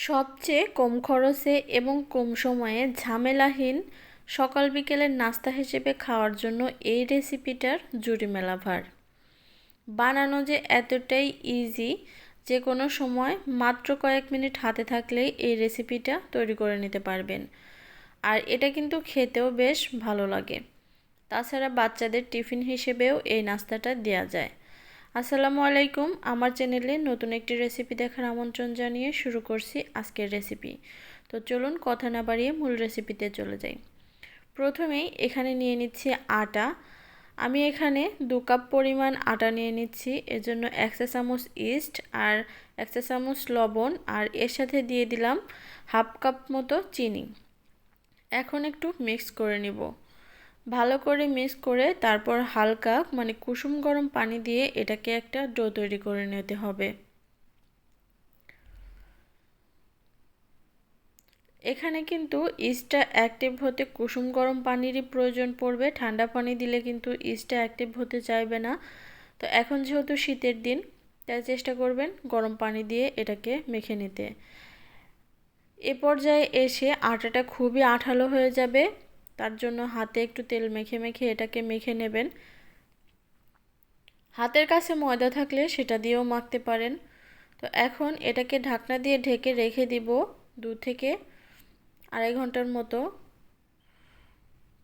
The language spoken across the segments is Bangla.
সবচেয়ে কম খরচে এবং কম সময়ে ঝামেলাহীন সকাল বিকেলের নাস্তা হিসেবে খাওয়ার জন্য এই রেসিপিটার জুড়ি মেলা ভার বানানো যে এতটাই ইজি যে কোনো সময় মাত্র কয়েক মিনিট হাতে থাকলেই এই রেসিপিটা তৈরি করে নিতে পারবেন। আর এটা কিন্তু খেতেও বেশ ভালো লাগে। তাছাড়া বাচ্চাদের টিফিন হিসেবেও এই নাস্তাটা দেওয়া যায়। আসসালামু আলাইকুম। আমার চ্যানেলে নতুন একটি রেসিপি দেখার আমন্ত্রণ জানিয়ে শুরু করছি আজকের রেসিপি। তো চলুন কথা না বাড়িয়ে মূল রেসিপিতে চলে যাই। প্রথমেই এখানে নিয়ে নিচ্ছি আটা। আমি এখানে দু কাপ পরিমাণ আটা নিয়ে নিচ্ছি। এজন্য একশো চামচ ইস্ট আর একশো চামচ লবণ আর এর সাথে দিয়ে দিলাম হাফ কাপ মতো চিনি। এখন একটু মিক্স করে নিব। ভালো করে মিক্স করে তারপর হালকা মানে কুসুম গরম পানি দিয়ে এটাকে একটা ডো তৈরি করে নিতে হবে। এখানে কিন্তু ইস্টটা অ্যাক্টিভ হতে কুসুম গরম পানিরই প্রয়োজন পড়বে। ঠান্ডা পানি দিলে কিন্তু ইস্টটা অ্যাক্টিভ হতে চাইবে না। তো এখন যেহেতু শীতের দিন, তাই চেষ্টা করবেন গরম পানি দিয়ে এটাকে মেখে নিতে। এ পর্যায়ে এসে আটাটা খুবই আঠালো হয়ে যাবে। তার জন্য হাতে একটু তেল মেখে মেখে এটাকে মেখে নেবেন। হাতের কাছে ময়দা থাকলে সেটা দিয়েও মাখতে পারেন। তো এখন এটাকে ঢাকনা দিয়ে ঢেকে রেখে দিব দু থেকে আড়াই ঘণ্টার মতো।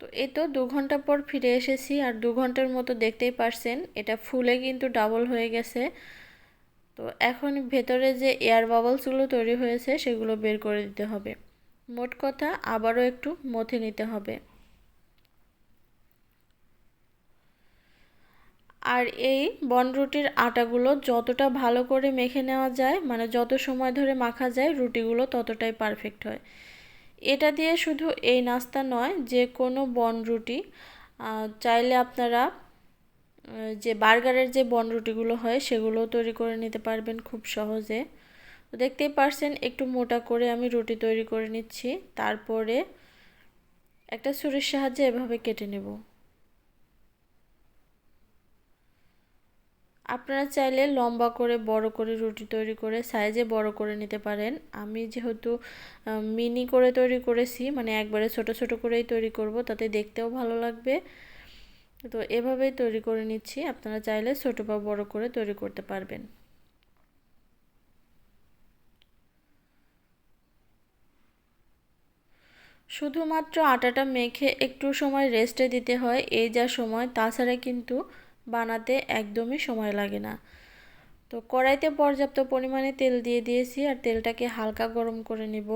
তো এই তো দু ঘণ্টা পর ফিরে এসেছি আর দু ঘণ্টার মতো দেখতেই পারছেন, এটা ফুলে কিন্তু ডাবল হয়ে গেছে। তো এখন ভেতরে যে এয়ার বাবলসগুলো তৈরি হয়েছে সেগুলো বের করে দিতে হবে। মোট কথা আবারও একটু মথে নিতে হবে। আর এই বনরুটির আটাগুলো যতটা ভালো করে মেখে নেওয়া যায় মানে যত সময় ধরে মাখা যায়, রুটিগুলো ততটাই পারফেক্ট হয়। এটা দিয়ে শুধু এই নাস্তা নয়, যে কোনো বনরুটি চাইলে আপনারা যে বার্গারের যে বনরুটিগুলো হয় সেগুলো তৈরি করে নিতে পারবেন খুব সহজে। তো দেখতেই পারছেন, একটু মোটা করে আমি রুটি তৈরি করে নিচ্ছি। তারপরে একটা ছুরির সাহায্যে এভাবে কেটে নেব। আপনারা চাইলে লম্বা করে, বড় করে রুটি তৈরি করে, সাইজে বড় করে নিতে পারেন। আমি যেহেতু মিনি করে তৈরি করেছি মানে একবারে ছোট ছোট করেই তৈরি করব, তাতে দেখতেও ভালো লাগবে। তো এভাবেই তৈরি করে নিচ্ছি। আপনারা চাইলে ছোট বা বড় করে তৈরি করতে পারবেন। শুধুমাত্র আটাটা মেখে একটু সময় রেস্টে দিতে হয় এই যা সময় তাছাড়া কিন্তু বানাতে একদমই সময় লাগে না। তো কড়াইতে পর্যাপ্ত পরিমাণে তেল দিয়ে দিয়েছি আর তেলটাকে হালকা গরম করে নিব।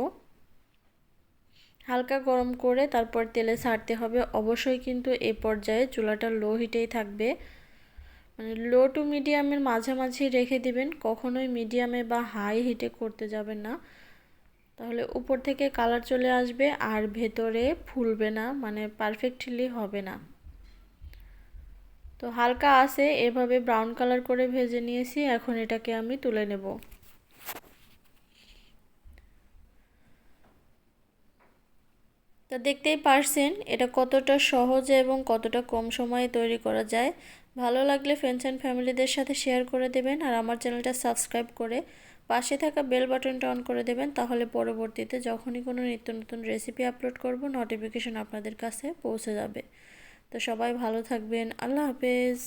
হালকা গরম করে তারপর তেলে ছাড়তে হবে। অবশ্যই কিন্তু এ পর্যায়ে চুলাটা লো হিটেই থাকবে। মানে লো টু মিডিয়ামের মাঝামাঝি রেখে দিবেন, কখনোই মিডিয়ামে বা হাই হিটে করতে যাবেন না। তাহলে উপর থেকে কালার চলে আসবে আর ভেতরে ফুলবে না মানে পারফেক্টলি হবে না। তো হালকা আছে, এভাবে ব্রাউন কালার করে ভেজে নিয়েছি, এখন এটাকে আমি তুলে নেব। তো দেখতেই পারছেন, এটা কতটা সহজে এবং কতটা কম সময়ে তৈরি করা যায়। ভালো লাগলে ফ্রেন্ডস অ্যান্ড ফ্যামিলিদের সাথে শেয়ার করে দেবেন, আর আমার চ্যানেলটা সাবস্ক্রাইব করে পাশে থাকা বেল বাটনটা অন করে দেবেন, তাহলে পরবর্তীতে যখনই কোনো নিত্য নতুন রেসিপি আপলোড করব নোটিফিকেশন আপনাদের কাছে পৌঁছে যাবে। তো সবাই ভালো থাকবেন, আল্লাহ হাফেজ।